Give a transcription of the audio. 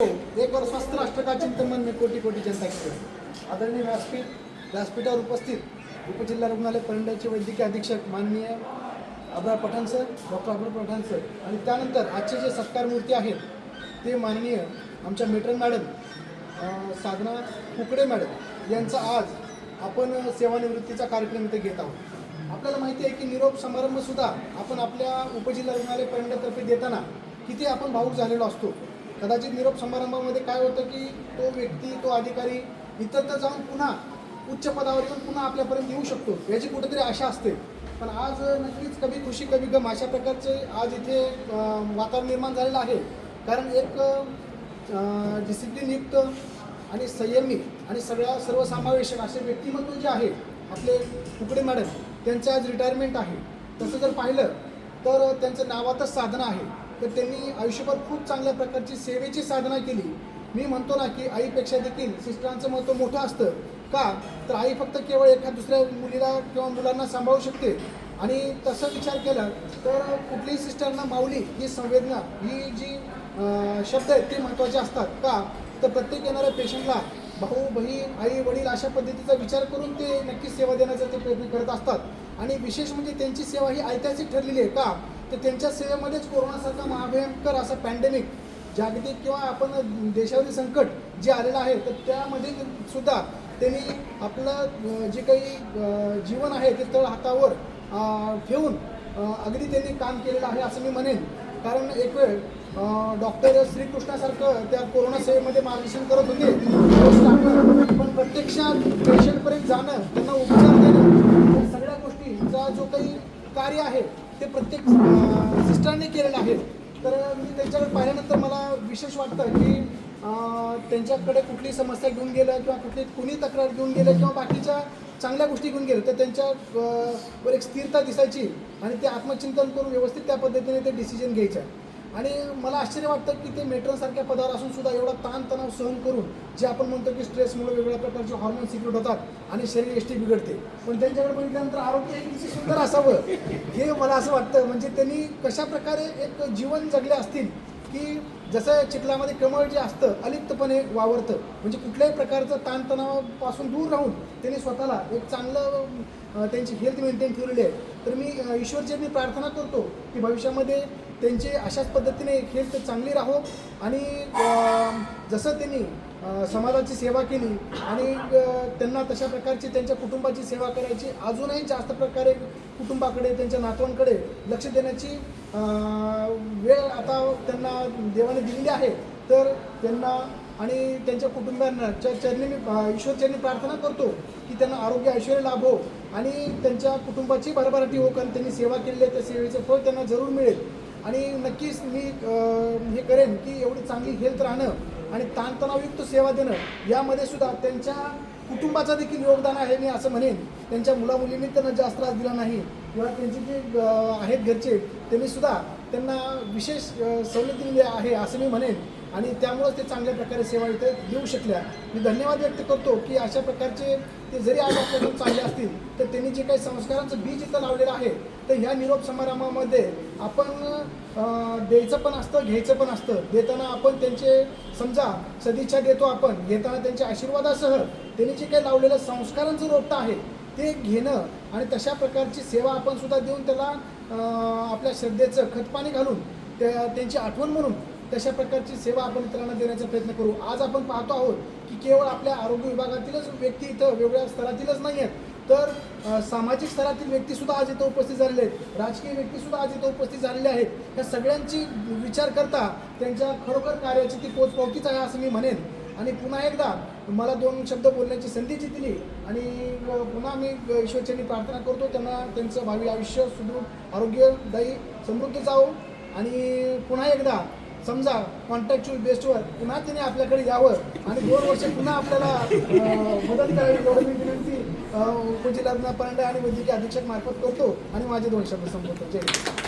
हो, एक और स्वस्थ राष्ट्र का चिंतन में कोटी कोटी जनता की आदरणीय व्यासपीठ व्यासपीठावर उपस्थित उपजिल्हा रुग्णालय परंड्याचे वैद्यकीय अधीक्षक माननीय Abra Pathan sir doctor Abrar Pathan sir आणि त्यानंतर आजचे जे सत्कार मूर्ती आहेत ते माननीय आमच्या matron madam Sadhana Kukade madam यांचा आज आपण सेवानिवृत्तीचा कार्यक्रम इथे घेत आहोत. आपल्याला माहिती आहे की निरोप समारंभसुद्धा आपण आपल्या उपजिल्हा रुग्णालय परंड्यातर्फे देताना किती आपण भाऊक झालेलो असतो. कदाचित निरोप समारंभामध्ये काय होतं की तो व्यक्ती तो अधिकारी इतरत्र जाऊन पुन्हा उच्च पदावर येऊन पुन्हा आपल्यापर्यंत येऊ शकतो याची कुठेतरी आशा असते. पण आज नक्कीच कभी खुशी कभी गम अशा प्रकारचे आज इथे वातावरण निर्माण झालेलं आहे. कारण एक डिसिप्लिनयुक्त आणि संयमी आणि सगळ्या सर्वसमावेशक असे व्यक्तिमत्व जे आहे आपले कुकडे मॅडम त्यांचं आज रिटायरमेंट आहे. तसं जर पाहिलं तर त्यांचं नावातच साधना आहे. तर त्यांनी आयुष्यभर खूप चांगल्या प्रकारची सेवेची साधना केली. मी म्हणतो ना की आईपेक्षा देखील सिस्टरांचं महत्त्व मोठं असतं. का? तर आई फक्त केवळ एखाद दुसऱ्या मुलीला किंवा मुलांना सांभाळू शकते. आणि तसं विचार केला तर कुठलीही सिस्टरना माऊली ही संवेदना ही जी शब्द आहेत ते महत्त्वाचे असतात. का? तर प्रत्येक येणाऱ्या पेशंटला भाऊ बहीण आई वडील अशा पद्धतीचा विचार करून ते नक्कीच सेवा देण्याचा ते प्रयत्न करत असतात. आणि विशेष म्हणजे त्यांची सेवा ही ऐतिहासिक ठरलेली आहे. का? तर त्यांच्या सेवेमध्येच कोरोनासारखा महाभयंकर असा पॅन्डेमिक जागतिक किंवा आपण देशावरील संकट जे आलेलं आहे तर त्यामध्ये सुद्धा त्यांनी आपलं जे काही जीवन आहे ते तळ हातावर ठेवून अगदी त्यांनी काम केलेलं आहे असं मी म्हणेन. कारण एक वेळ डॉक्टर श्रीकृष्णासारखं त्या कोरोना सेवेमध्ये मार्गदर्शन करत होते. पण प्रत्यक्षात पेशंटपर्यंत जाणं त्यांना उपचार देणं सगळ्या गोष्टीचा जो काही कार्य आहे ते प्रत्येक सिस्टरने केलेलं आहे तर मी त्यांच्याकडे पाहिल्यानंतर मला विशेष वाटतं की त्यांच्याकडे कुठली समस्या घेऊन गेलं किंवा कुठली कुणी तक्रार घेऊन गेलं किंवा बाकीच्या चांगल्या गोष्टी घेऊन गेलं तर त्यांच्या वर एक स्थिरता दिसायची आणि ते आत्मचिंतन करून व्यवस्थित त्या पद्धतीने ते डिसिजन घ्यायचं. आणि मला आश्चर्य वाटतं की ते मेट्रोसारख्या पदावर असून सुद्धा एवढा ताणतणाव सहन करून जे आपण म्हणतो की स्ट्रेसमुळे वेगवेगळ्या प्रकारचे हॉर्मोन सिक्रेट होतात आणि शरीर एष्टी बिघडते. पण त्यांच्याकडे बघितल्यानंतर आरोग्य हे सुंदर असावं हे मला असं वाटतं. म्हणजे त्यांनी कशा प्रकारे एक जीवन जगले असतील की जसं चिखलामध्ये कमळ जे असतं अलिप्तपणे वावरतं. म्हणजे कुठल्याही प्रकारचं ताणतणावापासून दूर राहून त्यांनी स्वतःला एक चांगलं त्यांची हेल्थ मेंटेन ठेवलेली आहे. तर मी ईश्वरची मी प्रार्थना करतो की भविष्यामध्ये त्यांची अशाच पद्धतीने हेल्थ चांगली राहो आणि जसं त्यांनी समाजाची सेवा केली आणि त्यांना तशा प्रकारची त्यांच्या कुटुंबाची सेवा करायची अजूनही जास्त प्रकारे कुटुंबाकडे त्यांच्या नातवांकडे लक्ष देण्याची वेळ आता त्यांना देवाने दिलेली आहे. तर त्यांना आणि त्यांच्या कुटुंबियांना च चरणी मी ईश्वरचरणी प्रार्थना करतो की त्यांना आरोग्य ऐश्वर्य लाभो हो आणि त्यांच्या कुटुंबाची भरभराटी हो कारण त्यांनी सेवा केलेली आहे त्या सेवेचं फळ त्यांना जरूर मिळेल. आणि नक्कीच मी हे करेन की एवढी चांगली हेल्थ राहणं आणि ताणतणावयुक्त सेवा देणं यामध्ये सुद्धा त्यांच्या कुटुंबाचं देखील योगदान आहे मी असं म्हणेन. त्यांच्या मुलामुलींनी त्यांना जास्त त्रास दिला नाही. किंवा त्यांचे जे आहेत घरचे त्यांनी सुद्धा त्यांना विशेष सवलत दिलेली आहे असं मी म्हणेन. आणि त्यामुळंच ते चांगल्या प्रकारे सेवा इथे देऊ शकल्या. मी धन्यवाद व्यक्त करतो की अशा प्रकारचे ते जरी आज आपल्याकडून चांगले असतील तर त्यांनी जे काही संस्कारांचं बीज इथं लावलेलं आहे तर ह्या निरोप समारंभामध्ये आपण द्यायचं पण असतं घ्यायचं पण असतं. देताना आपण त्यांचे समजा सदिच्छा देतो आपण घेताना त्यांच्या आशीर्वादासह त्यांनी जे काही लावलेलं संस्कारांचं रोपटं आहे ते घेणं आणि तशा प्रकारची सेवा आपण सुद्धा देऊन त्याला आपल्या श्रद्धेचं खतपाणी घालून त्या त्यांची आठवण म्हणून तशा प्रकारची सेवा आपण इतरांना देण्याचा प्रयत्न करू. आज आपण पाहतो आहोत की केवळ आपल्या आरोग्य विभागातीलच व्यक्ती इथं वेगळ्या स्तरातीलच नाही आहेत. तर सामाजिक स्तरातील व्यक्तीसुद्धा आज इथं उपस्थित झालेले आहेत. राजकीय व्यक्तीसुद्धा आज इथं उपस्थित झालेले आहेत. या सगळ्यांची विचार करता त्यांच्या खरोखर कार्याची ती पोचपावतीच आहे असं मी म्हणेन. आणि पुन्हा एकदा मला दोन शब्द बोलण्याची संधी जी दिली आणि पुन्हा मी ईश्वरचरणी प्रार्थना करतो. त्यांना त्यांचं भावी आयुष्य सुदृढ आरोग्यदायी समृद्ध जावं. आणि पुन्हा एकदा समजा कॉन्ट्रॅक्च्युअल बेस्टवर पुन्हा तिने आपल्याकडे यावं आणि दोन वर्ष पुन्हा आपल्याला मदत करावी एवढं मी विनंती उपजिल्हा पांडे आणि वैद्यकीय अधीक्षक मार्फत करतो आणि माझे दोन शब्द संपवतो. जय